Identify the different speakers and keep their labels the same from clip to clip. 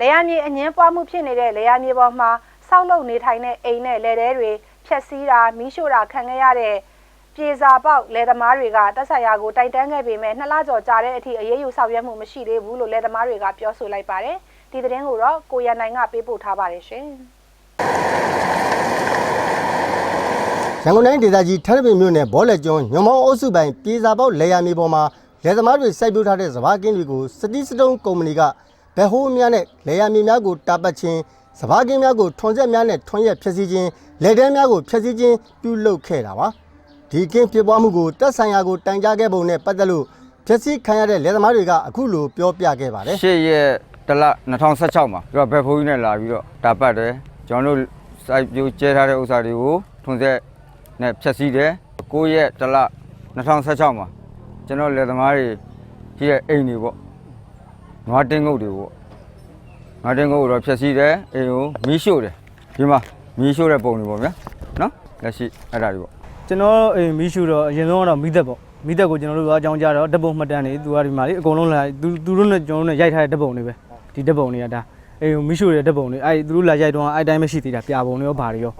Speaker 1: လေယာမြေအငင်းပွားမှုဖြစ်နေတဲ့လေယာမြေပေါ်မှာဆောက်လုပ်နေထိုင်တဲ့အိမ်နဲ့လယ်တဲတွေဖျက်ဆီးတာမီးရှို့တာခံခဲ့ရတဲ့ပြေစာပေါက်လယ်သမားတွေကတပ်ဆိုင်ရာကိုတိုက်တန်းခဲ့ပေမဲ့နှစ်လကျော်ကြာတဲ့အထိအရေးယူဆောင်ရွက်မှုမရှိသေးဘူးလို့လယ်သမားတွေကပြောဆိုလိုက်ပါတယ်ဒီသတင်းကိုတော့ကိုရန်နိုင်ကပေးပို့ထားပါတယ်ရှင်
Speaker 2: ရန်ကုန်တိုင်းဒေသကြီးထပ်ပင်မြို့နယ်ဘောလက်ကျွန်းညောင်မောင်းအုပ်စုပိုင်ပြေစာပေါက်လေယာမြေပေါ်မှာလယ်သမားတွေစိုက်ပျိုးထားတဲ့စဘာကင်းတွေကိုစတီးစတုံးကုမ္ပဏီက ဘယ်ဟိုးများနဲ့လေယာမြေများကိုတာပတ်ခြင်းစဘာကင်းများကိုထွန်ဆက်များနဲ့ထွန်ရက်ဖျက်ဆီးခြင်းလေတဲများကိုဖျက်ဆီးခြင်းပြုလုပ်ခဲ့တာပါဒီကင်းဖြစ်ပွားမှုကိုတပ်ဆိုင်ရာကိုတိုင်ကြားခဲ့ပုံနဲ့ပတ်သက်လို့ဖျက်ဆီးခံရတဲ့လယ်သမားတွေကအခုလိုပြောပြခဲ့ပါတယ်
Speaker 3: ရှေ့ရက်တလ2016မှာပြီးတော့ဘက်ဖိုးကြီးနဲ့လာပြီးတော့တာပတ်တယ်ကျွန်တော်တို့စိုက်ပျိုးကျဲထားတဲ့ဥစ္စာတွေကိုထွန်ဆက်နဲ့ဖြတ်စည်းတယ်9ရက်တလ2016မှာကျွန်တော်လယ်သမားတွေကြီးရဲ့အိမ်တွေပေါ့ နွားတင်းငုတ်တွေပေါ့နွားတင်းငုတ်ကိုတော့ဖြတ်စည်းတယ်အိမ်ကိုမီးရှို့တယ်ဒီမှာမီးရှို့တဲ့ပုံတွေပေါ့ဗျာနော်လက်ရှိအဲ့ဒါတွေပေါ့
Speaker 4: ကျွန်တော်အိမ်မီးရှူတော့အရင်ဆုံးကတော့မိသက်ပေါ့မိသက်ကိုကျွန်တော်တို့ကအကြောင်းကြားတော့ဓာတ်ပုံမှတ်တမ်းတွေသူကဒီမှာလေအကုန်လုံးလာသူသူတို့နဲ့ကျွန်တော်တို့နဲ့ရိုက်ထားတဲ့ဓာတ်ပုံတွေပဲဒီဓာတ်ပုံတွေကဒါအိမ်ကိုမီးရှူတဲ့ဓာတ်ပုံတွေအဲ့သူတို့လာရိုက်တော့အဲ့တိုင်းပဲရှိသေးတာပြပုံတွေရောဘာတွေရော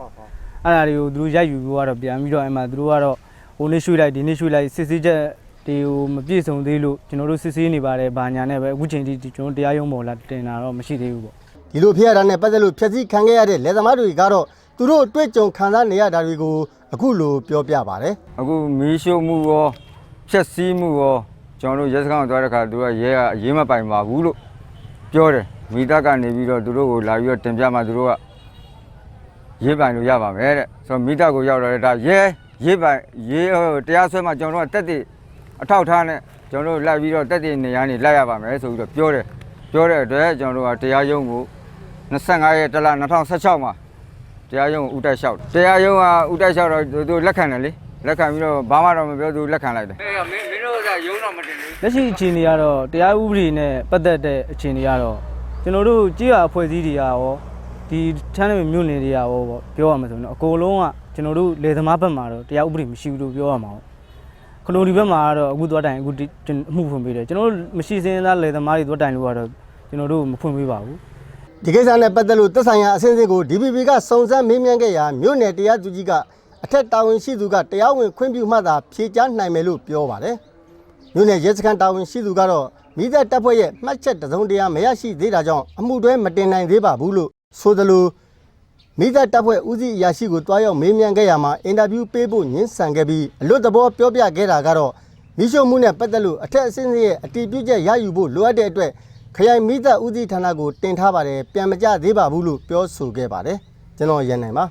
Speaker 4: အဲ့ဒါတွေကိုသူတို့ရိုက်ယူပြီးတော့ပြန်ပြီးတော့အဲ့မှာသူတို့ကတော့ဟိုနေ့ရွှေ့လိုက်ဒီနေ့ရွှေ့လိုက်စစ်စစ်ချက် ဒီဟိုမပြည့်စုံသေးလို့ကျွန်တော်တို့စစ်ဆေးနေပါတယ်ဘာညာနဲ့ပဲအခုချိန်ထိကျွန်တော်တရားရုံးပေါ်လာတင်တာတော့မရှိသေးဘူးပေါ့
Speaker 2: ဒီလိုဖြစ်ရတာနဲ့ပတ်သက်လို့ဖျက်ဆီးခံခဲ့ရတဲ့လယ်သမားတွေကတော့သူတို့အတွေ့အကြုံခံစားနေရတာတွေကိုအခုလိုပြောပြပါတယ်
Speaker 3: အခုမီးရှို့မှုရောဖြက်စီးမှုရောကျွန်တော်တို့ရဲစခန်းကိုသွားတဲ့ခါသူကရဲကအရေးမပိုင်ပါဘူးလို့ပြောတယ်မိသားကနေပြီးတော့သူတို့ကိုလာပြီးတော့တင်ပြမှသူတို့ကရေးပိုင်လို့ရပါမယ်တဲ့ဆိုတော့မိသားကိုရောက်တော့ဒါရဲရေးပိုင်ရေးဟိုတရားစွဲမှကျွန်တော်တို့ကတက်တည် အထောက်ထားနဲ့ကျွန်တော်တို့လိုက်ပြီးတော့တက်တည်နေရနေလိုက်ရပါမယ်ဆိုပြီးတော့ပြောတယ်ပြောတဲ့အတွက်ကျွန်တော်တို့ကတရားရုံးကို25ရက်တလ2016မှာတရားရုံးကိုဥတိုက်လျှောက်တယ်တရားရုံးကဥတိုက်လျှောက်တော့သူသူလက်ခံတယ်လေလက်ခံပြီးတော့ဘာမှတော့မပြောသူလက်ခံလိုက်တယ်အေးမင်းမင်းတို့ကရုံးတော့မတင်ဘူး
Speaker 4: လက်ရှိအခြေအနေကတော့တရားဥပဒေနဲ့ပတ်သက်တဲ့အခြေအနေကတော့ကျွန်တော်တို့ကြည်ရအဖွဲ့အစည်းတွေကရောဒီထန်းနယ်မြို့နယ်တွေကရောပေါ့ပြောရမှာဆိုရင်တော့အကုန်လုံးကကျွန်တော်တို့လေသမားဘက်မှာတော့တရားဥပဒေမရှိဘူးလို့ပြောရမှာပေါ့ ခလိုဒီဘက်မှာကတော့အခုသွားတိုင်အခုဒီကျွန်အမှုဖွင့်ပေးတယ်ကျွန်တော်တို့မရှိစင်းသားလေသမားတွေသွားတိုင်လို့ကတော့ကျွန်တော်တို့မဖွင့်ပေးပါဘူး
Speaker 2: ဒီကိစ္စနဲ့ပတ်သက်လို့သက်ဆိုင်ရာအစင်းစင်းကို DPP ကစုံစမ်းမေးမြန်းခဲ့ရာမြို့နယ်တရားသူကြီးကအထက်တာဝန်ရှိသူကတရားဝင်ခွင့်ပြုမှသာဖြေကြားနိုင်မယ်လို့ပြောပါတယ်။မြို့နယ်ရဲစခန်းတာဝန်ရှိသူကတော့မိသက်တပ်ဖွဲ့ရဲ့မှတ်ချက်တစ်စုံတရာမရရှိသေးတာကြောင့်အမှုတွဲမတင်နိုင်သေးပါဘူးလို့ဆိုသလို မိသက်တပ်ဖွဲ့ဦးစီးအရာရှိကိုတွားရောက်မေးမြန်းခဲ့ရမှာအင်တာဗျူးပေးဖို့ညှင်းဆန်ခဲ့ပြီးအလွတ်သဘောပြောပြခဲ့တာကတော့မိရှုံမှုနဲ့ပတ်သက်လို့အထက်အစင်းစင်းရဲ့အတီးပြုချက်ရယူဖို့လိုအပ်တဲ့အတွက်ခရိုင်မိသက်ဦးစီးဌာနကိုတင်ထားပါတယ်ပြန်မကြသေးပါဘူးလို့ပြောဆိုခဲ့ပါတယ်ကျွန်တော်ရန်နိုင်ပါ